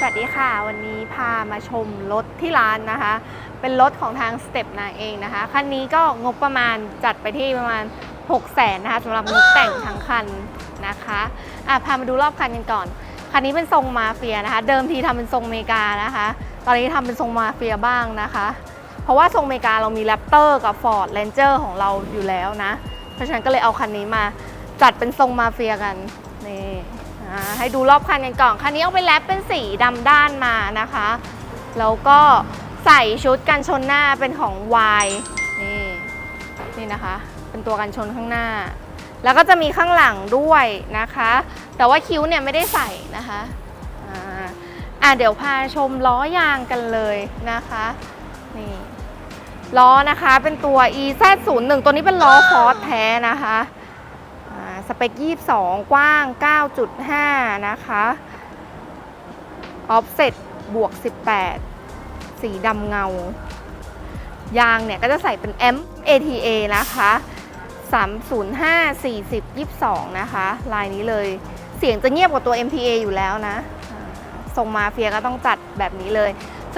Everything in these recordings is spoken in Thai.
สวัสดีค่ะ วันนี้พามาชมรถที่ร้านนะคะ เป็นรถของทางสเต็ปนาเองนะคะคันนี้ก็งบประมาณจัดไปที่ประมาณ 6 0แสนนะคะสำหรับงบแต่งทั้งคันนะคะอะพามาดูรอบคันกันก่อนคันนี้เป็นทรงมาเฟียนะคะ เดิมทีทำเป็นทรงเมกานะคะ ตอนนี้ทำเป็นทรงมาเฟียบ้างนะคะ เพราะว่าทรงเมกาเรามีแรปเตอร์กับ Ford Ranger ของเราอยู่แล้วนะ เพราะฉะนั้นก็เลยเอาคันนี้มาจัดเป็นทรงมาเฟียกันนี่ ให้ดูรอบคันกันก่อน คันนี้เอาไปแรปเป็นสีดำด้านมานะคะ แล้วก็ใส่ชุดกันชนหน้าเป็นของ Y นี่นี่นะคะ เป็นตัวกันชนข้างหน้า แล้วก็จะมีข้างหลังด้วยนะคะ แต่ว่าคิ้วเนี่ยไม่ได้ใส่นะคะอ่าอะเดี๋ยวพาชมล้อยางกันเลยนะคะนี่ล้อนะคะเป็นตัว EZ01 ตัวนี้เป็นล้อฟอร์ดแท้นะคะ สเปค 22 กว้าง 9.5 นะคะออฟเซ็ตบวก 18 สีดำเงา ยางเนี่ยก็จะใส่เป็น M ATA นะคะ 305 40 22 นะคะ ลายนี้เลย เสียงจะเงียบกว่าตัว MTA อยู่แล้วนะอ่าทรงมาเฟียก็ต้องจัดแบบนี้เลย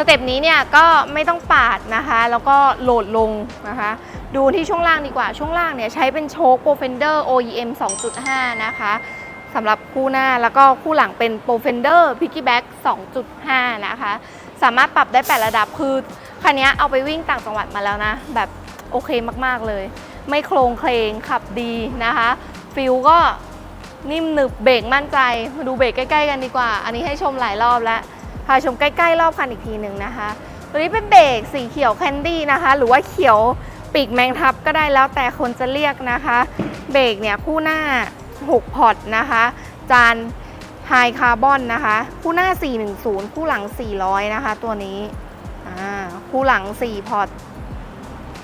เต็ปนี้เนี่ยก็ไม่ต้องปาดนะคะ แล้วก็โหลดลงนะคะ ดูที่ช่วงล่างดีกว่าช่วงล่างเนี่ยใช้เป็นโชค Profender OEM 2.5 นะคะสำหรับคู่หน้าแล้วก็คู่หลังเป็น Profender Piggyback 2.5 นะคะ สามารถปรับได้ 8 ระดับคือคันนี้เอาไปวิ่งต่างจังหวัดมาแล้วนะ แบบโอเคมากๆเลย ไม่โครงเคลงขับดีนะคะฟิลก็นิ่มหนึบเบรกมั่นใจมาดูเบรกใกล้ ๆ กันดีกว่า อันนี้ให้ชมหลายรอบแล้วาชมใกล้ๆรอบคันอีกทีหนึ่งนะคะ ตัวนี้เป็นเบรกสีเขียวแคนดี้นะคะ หรือว่าเขียวปีกแมงทับก็ได้แล้วแต่คนจะเรียกนะคะ เบรกเนี่ยคู่หน้า 6 พอร์ตนะคะ จานไฮคาร์บอนนะคะ คู่หน้า 410 คู่หลัง 400 นะคะ ตัวนี้คู่หลัง 4 พอร์ต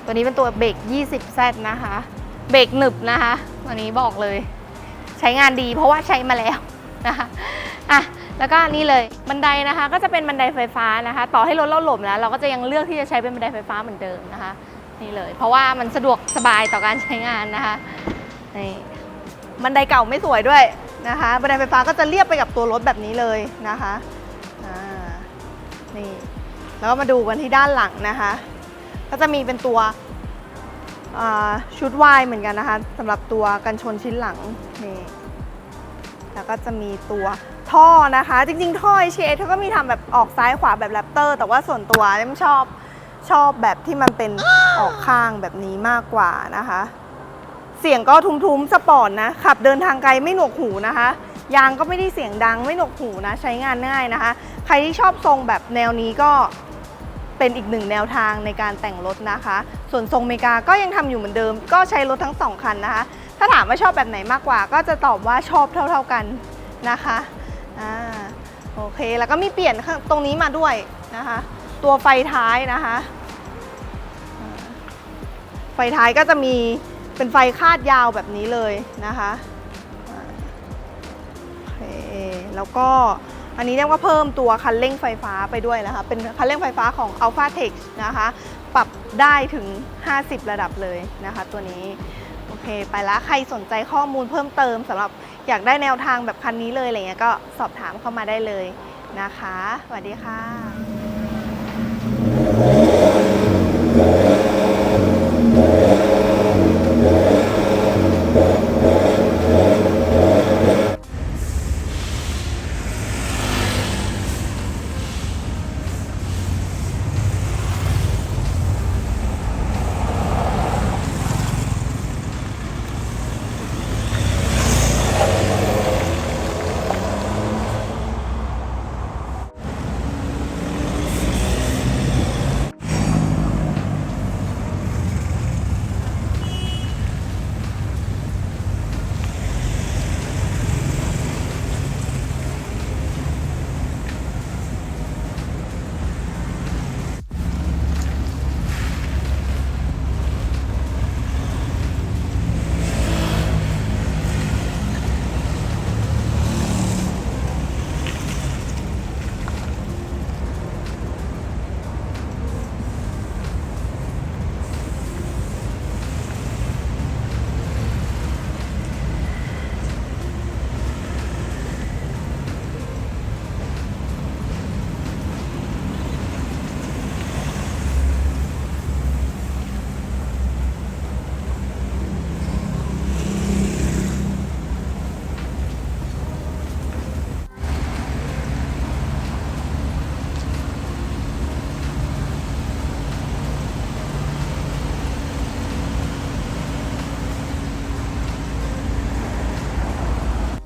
ตัวนี้เป็นตัวเบรก 20Z นะคะ เบรกหนึบนะคะ ตัวนี้บอกเลย ใช้งานดีเพราะว่าใช้มาแล้วนะคะอะ แล้วก็นี่เลยบันไดนะคะ ก็จะเป็นบันไดไฟฟ้านะคะ ต่อให้รถเราหล่มแล้ว เราก็จะยังเลือกที่จะใช้เป็นบันไดไฟฟ้าเหมือนเดิมนะคะ นี่เลย เพราะว่ามันสะดวกสบายต่อการใช้งานนะคะนี่บันไดเก่าไม่สวยด้วยนะคะบันไดไฟฟ้าก็จะเรียบไปกับตัวรถแบบนี้เลยนะคะนี่แล้วก็มาดูกันที่ด้านหลังนะคะ ก็จะมีเป็นตัวชุดวายเหมือนกันนะคะสำหรับตัวกันชนชิ้นหลังนี่ แล้วก็จะมีตัวท่อนะคะ จริงๆ ท่อ HAS เขาก็มีทำแบบออกซ้ายขวาแบบแรปเตอร์ แต่ว่าส่วนตัวเนี่ยชอบชอบแบบที่มันเป็นออกข้างแบบนี้มากกว่านะคะ เสียงก็ทุ้มๆ สปอร์ตนะ ขับเดินทางไกลไม่หนวกหูนะคะ ยางก็ไม่ได้เสียงดังไม่หนวกหูนะ ใช้งานง่ายนะคะ ใครที่ชอบทรงแบบแนวนี้ก็เป็นอีกหนึ่งแนวทางในการแต่งรถนะคะ ส่วนทรงเมกาก็ยังทำอยู่เหมือนเดิม ก็ใช้รถทั้งสองคันนะคะ ถาถามว่าชอบแบบไหนมากกว่า ก็จะตอบว่าชอบเท่า ๆกันนะคะอ่าโอเคแล้วก็มีเปลี่ยนตรงนี้มาด้วยนะคะ ตัวไฟท้ายนะคะ ไฟท้ายก็จะมีเป็นไฟคาดยาวแบบนี้เลยนะคะโอเคแล้วก็อันนี้เรียกว่าเพิ่มตัวคันเร่งไฟฟ้าไปด้วยนะคะ เป็นคันเร่งไฟฟ้าของ Alpha Tech นะคะ ปรับได้ถึง 50 ระดับเลยนะคะตัวนี้ เคไปแล้วใครสนใจข้อมูลเพิ่มเติมสำหรับอยากได้แนวทางแบบคันนี้เลยอะไรเงี้ยก็สอบถามเข้ามาได้เลยนะคะสวัสดีค่ะ